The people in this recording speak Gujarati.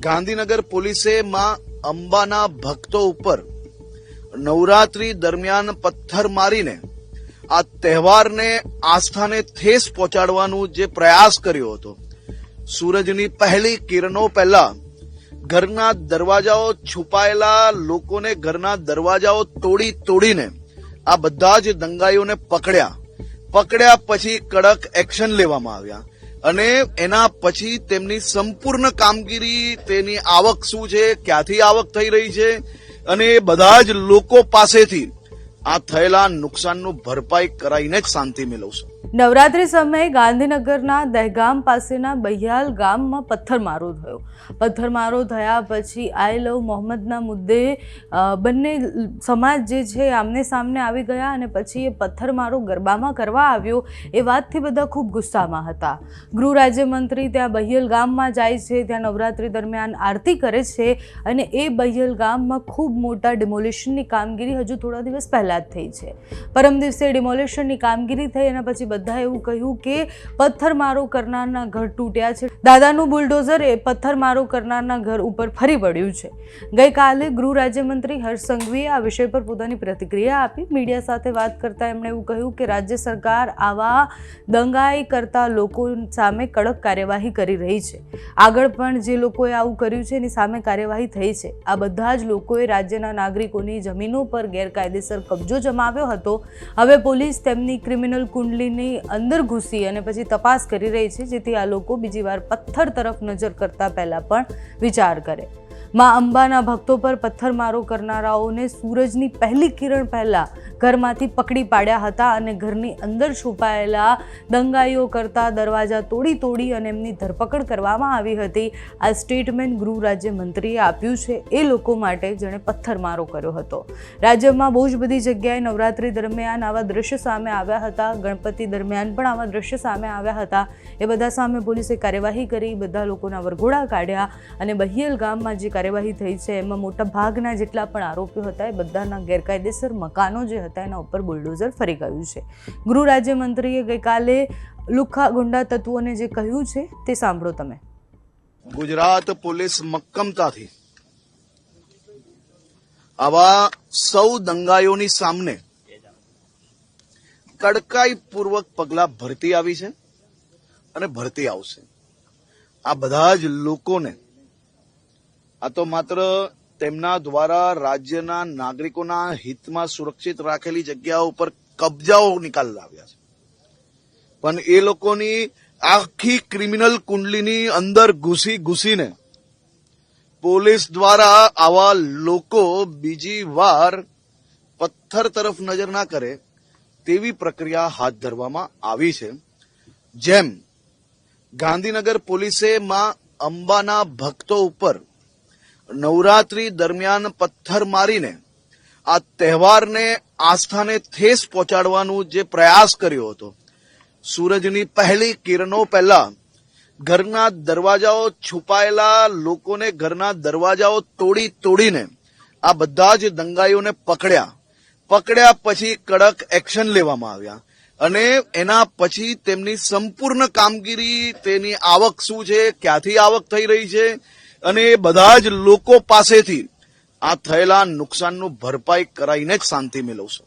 ગાંધીનગર પોલીસે માં અંબાના ભક્તો ઉપર નવરાત્રી દરમિયાન પથ્થર મારીને આ તહેવારને આસ્થાને ઠેસ પહોંચાડવાનું જે પ્રયાસ કર્યો હતો. સૂરજની પહેલી કિરણો પહેલા ઘરના દરવાજાઓ છુપાયેલા લોકોને ઘરના દરવાજાઓ તોડી તોડીને આ બધા જ દંગાઈઓને પકડ્યા. પકડ્યા પછી કડક એક્શન લેવામાં આવ્યા. અને એના પછી તેમની સંપૂર્ણ કામગીરી, તેની આવક શું છે, ક્યાંથી આવક થઈ રહી છે, અને એ બધા જ લોકો પાસેથી આ થયેલા નુકસાનનું ભરપાઈ કરાઈને જ શાંતિ મેળવશે. નવરાત્રી સમયે ગાંધીનગરના દહેગામ પાસેના બહિયાલ ગામમાં પથ્થરમારો થયો. પથ્થરમારો થયા પછી આઈ લવ મોહમ્મદના મુદ્દે બંને સમાજ જે છે આમને સામને આવી ગયા અને પછી એ પથ્થરમારો ગરબામાં કરવા આવ્યો એ વાતથી બધા ખૂબ ગુસ્સામાં હતા. ગૃહ રાજ્યમંત્રી ત્યાં બહિયલ ગામમાં જાય છે, ત્યાં નવરાત્રી દરમિયાન આરતી કરે છે અને એ બહિયલ ગામમાં ખૂબ મોટા ડિમોલિશનની કામગીરી હજુ થોડા દિવસ પહેલાં જ થઈ છે. પરમ દિવસે ડિમોલિશનની કામગીરી થઈ અને પછી બધા એવું કહ્યું કે પથ્થરમારો કરનારના ઘર તૂટ્યા છે. દાદાનું બુલડોઝર એ પથ્થરમારો કરનારના ઘર ઉપર ફરી પડ્યું છે. ગઈકાલે ગૃહ રાજ્યમંત્રી હર્ષ સંઘવીએ આ વિષય પર પોતાની પ્રતિક્રિયા આપી. મીડિયા સાથે વાત કરતા એમણે એવું કહ્યું કે રાજ્ય સરકાર આવા દંગાઈ કરતા લોકો સામે કડક કાર્યવાહી કરી રહી છે. આગળ પણ જે લોકોએ આવું કર્યું છે એની સામે કાર્યવાહી થઈ છે. આ બધા જ લોકોએ રાજ્યના નાગરિકોની જમીનો પર ગેરકાયદેસર કબજો જમાવ્યો હતો. હવે પોલીસ તેમની ક્રિમિનલ કુંડલીની અંદર ઘૂસી અને પછી તપાસ કરી રહી છે, જેથી આ લોકો બીજી વાર પથ્થર તરફ નજર કરતા પહેલા પણ વિચાર કરે. માં અંબાના ભક્તો પર પથ્થરમારો કરનારાઓને સૂરજની પહેલી કિરણ પહેલા ઘરમાંથી પકડી પાડ્યા હતા અને ઘરની અંદર છુપાયેલા દંગાઈઓ કરતા દરવાજા તોડી તોડી અને એમની ધરપકડ કરવામાં આવી હતી. આ સ્ટેટમેન્ટ ગૃહ રાજ્યમંત્રીએ આપ્યું છે. એ લોકો માટે જેણે પથ્થરમારો કર્યો હતો. રાજ્યમાં બહુ જ બધી જગ્યાએ નવરાત્રી દરમિયાન આવા દ્રશ્ય સામે આવ્યા હતા. ગણપતિ દરમિયાન પણ આવા દ્રશ્ય સામે આવ્યા હતા. એ બધા સામે પોલીસે કાર્યવાહી કરી, બધા લોકોના વરઘોડા કાઢ્યા અને બહિયલ ગામમાં જે કાર્યવાહી થઈ છે, એમાં મોટા ભાગના જેટલા પણ આરોપીઓ હતા, એ બધાના ગેરકાયદેસર મકાનો જે હતા એના ઉપર બુલડોઝર ફરી ગયું છે. ગૃહ રાજ્યમંત્રીએ ગઈકાલે લુખ્ખા ગુંડા તત્વોને જે કહ્યું છે તે સાંભળો તમે. ગુજરાત પોલીસ મક્કમતાથી આવા સૌ દંગાઈઓની સામને કડકાઈ પૂર્વક પગલા ભરતી આવી છે અને ભરતી આવશે. આ બધા જ લોકોને, આ તો માત્ર તેમના દ્વારા રાજ્યના નાગરિકોના હિતમાં સુરક્ષિત રાખેલી જગ્યાઓ ઉપર કબજાઓ નિકાલ લાવ્યા છે. પણ એ લોકોની આખી ક્રિમિનલ કુંડલીની અંદર ઘૂસી ઘૂસીને પોલીસ દ્વારા આવા લોકો બીજી વાર પથ્થર તરફ નજર ના કરે તેવી પ્રક્રિયા હાથ ધરવામાં આવી છે. જેમ ગાંધીનગર પોલીસે માં અંબાના ભક્તો ઉપર નવરાત્રી દરમિયાન પથ્થર મારીને આ તહેવારને આસ્થાને ઠેસ પહોંચાડવાનું જે પ્રયાસ કર્યો હતો. સૂરજની પહેલી કિરણો પહેલા ઘરના દરવાજાઓ છુપાયેલા લોકોને ઘરના દરવાજાઓ તોડી તોડીને આ બધા જ દંગાઈઓને પકડ્યા. પકડ્યા પછી કડક એક્શન લેવામાં આવ્યા અને એના પછી તેમની સંપૂર્ણ કામગીરી, તેની આવક શું છે, ક્યાંથી આવક થઈ રહી છે અને એ બધા જ લોકો પાસેથી આ થયેલા નુકસાનનું ભરપાઈ કરાઈને જ શાંતિ મેળવશે.